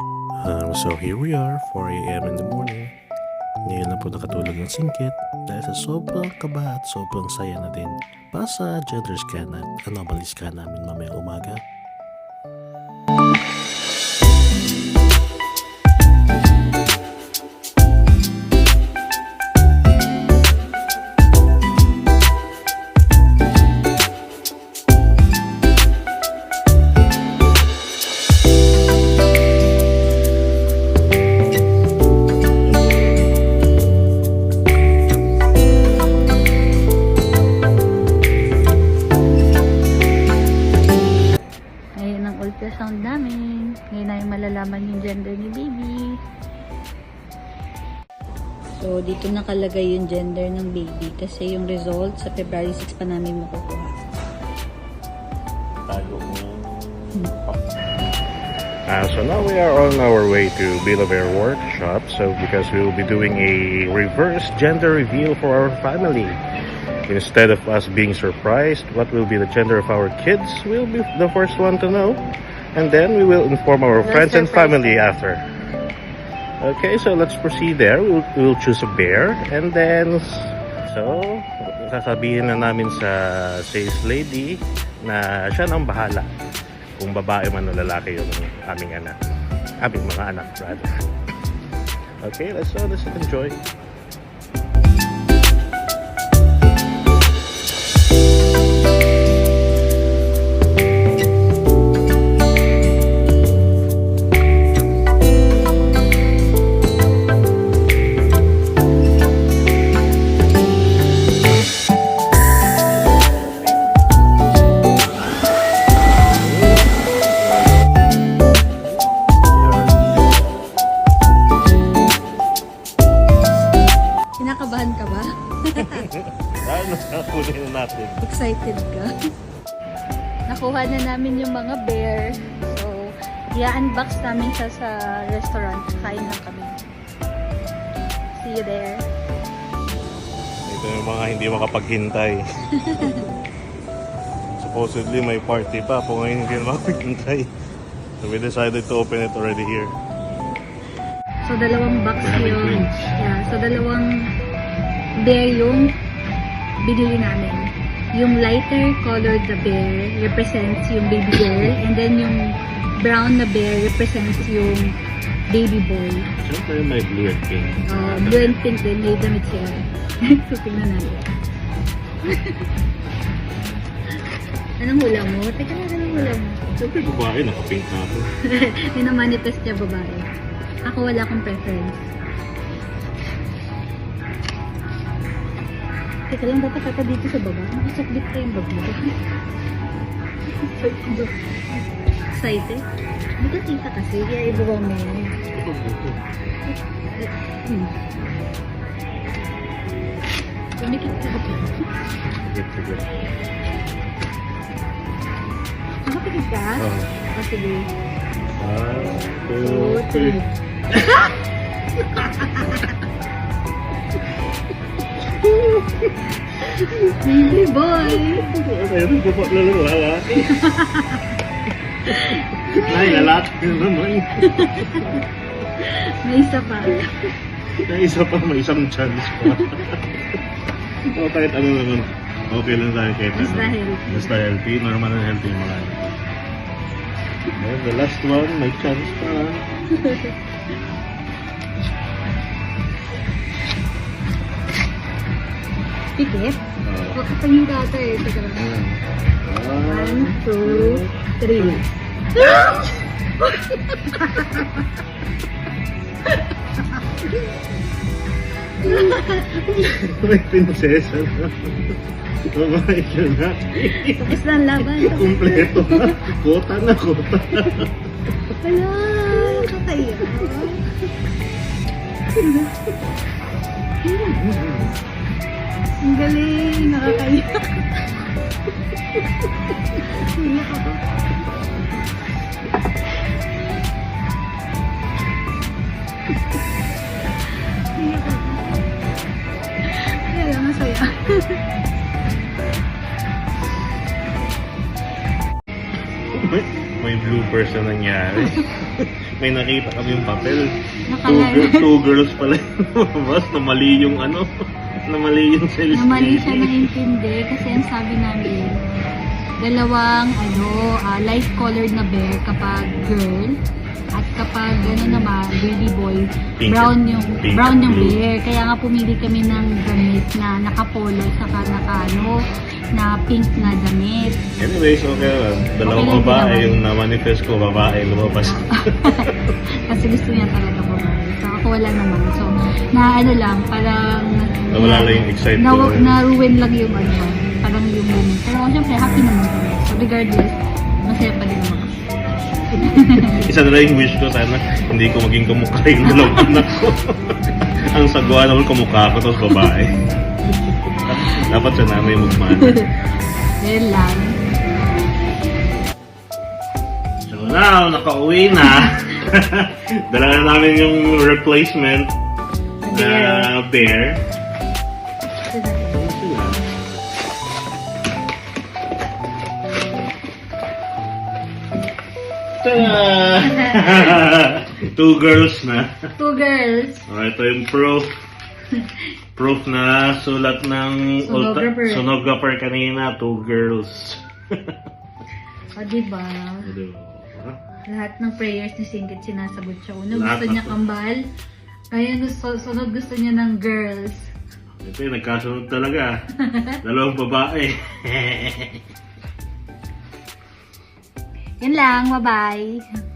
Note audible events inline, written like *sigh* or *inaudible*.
Um, so here we are, 4 a.m. in the morning. Ngayon lang po nakatulog ng singkit dahil sa sobrang kaba at sobrang saya na din para sa gender scan at anomaly scan namin mamaya umaga. Na yung gender ni baby. So, dito nakalagay yung gender ng baby kasi yung result sa February 6 pa namin makukuha. Uh, so now we are on our way to Billabear Workshop. So because we will be doing a reverse gender reveal for our family. Instead of us being surprised what will be the gender of our kids, we'll be the first one to know. And then we will inform our Let's friends and family them. after. Okay, so let's proceed there. We'll, we'll choose a bear and then so sasabihin na namin sa sales lady na siya nang bahala kung babae man o lalaki yung aming anak. Aming mga anak, rather. Okay, let's, uh, let's enjoy. Ano na kunin na natin? Excited ka? Nakuha na namin yung mga bear. So, i-unbox namin siya sa restaurant. Kain lang kami. See you there. Ito yung mga hindi makapaghintay. *laughs* Supposedly may party pa po ngayon hindi na makapaghintay. So we decided to open it already here. So, dalawang box twins. Yeah, so dalawang bear yung binili namin. Yung lighter colored na bear represents yung baby girl and then yung brown na bear represents yung baby boy. Siyempre may blue and pink. Uh, blue and pink din, may damit siya. *laughs* so, tingnan natin. *laughs* Anong hula mo? Teka lang, anong hula mo? Siyempre babae, naka-pink na ako. *laughs* Yun ang manifest niya babae. Ako wala akong preference. Teka lang, dapat ka dito sa baba. Nakasakbit ka yung bag mo. Excited? Hindi ka kita kasi, kaya ibaba mo yun. Hmm. Tumikit ka ba? Nakapikit ka? Oh. Oh, sige. One, Two, two, three. *laughs* Baby boy! Mayroon po po lalaki. Nay, lalaki naman. May isa pa. Na isa pa, may isang chance pa. o kahit ano naman, okay lang tayo kahit Basta ano. healthy. Basta healthy, normal and healthy mga ano. Then the last one, may chance pa. *laughs* Pikit? Uh, O, kapag yung data eh. Teka lang. One, two, three. *laughs* may prinsesa na. Babae ka na. Tapos na ang laban. Kompleto na. Kota na, kota na. Wala, kakaya. *laughs* Ang galing, nakakaya. Iyak ako. Iyak ako. Kaya lang, masaya. May, bloopers na nangyari. *laughs* May nakita kami yung papel. Two, two girls pala yung lumabas na mali yung ano. Na mali yung sales na mali siya naintindi kasi ang sabi namin, dalawang ano, ah, light colored na bear kapag girl at kapag ano naman, baby boy, Pink brown yung pink brown yung blue. Kaya nga pumili kami ng damit na nakapolo saka naka ano, na pink na damit. Anyways, okay lang. Dalawang Okay lang babae naman. yung na-manifest ko, babae lumabas. *laughs* Kasi gusto niya talaga babae. So ako wala naman. So na ano lang, parang Nawala lang yung excitement. na, na-ruin lang yung ano, parang yung moment. Pero syempre, happy naman kami. So regardless, masaya pa din naman. *laughs* Isa na yung wish ko sana hindi ko maging kamukha yung dalawang anak ko. *laughs* Ang sagwa naman kamukha ko tapos babae. *laughs* Dapat sa nanay magmana. Yan lang. So now, nakauwi na. Dala na namin yung replacement na bear. Ta-da! *laughs* Two girls na. Two girls. Oh, ito yung proof. Proof na sulat ng Sonographer. sonographer kanina, two girls. O, *laughs* diba? Diba? Lahat ng prayers ni Singkit sinasagot siya. Una Lahat gusto niya kambal. Kaya gusto, sunod gusto niya ng girls. Ito yung nagkasunod talaga. *laughs* Dalawang babae. Yan lang. Bye-bye.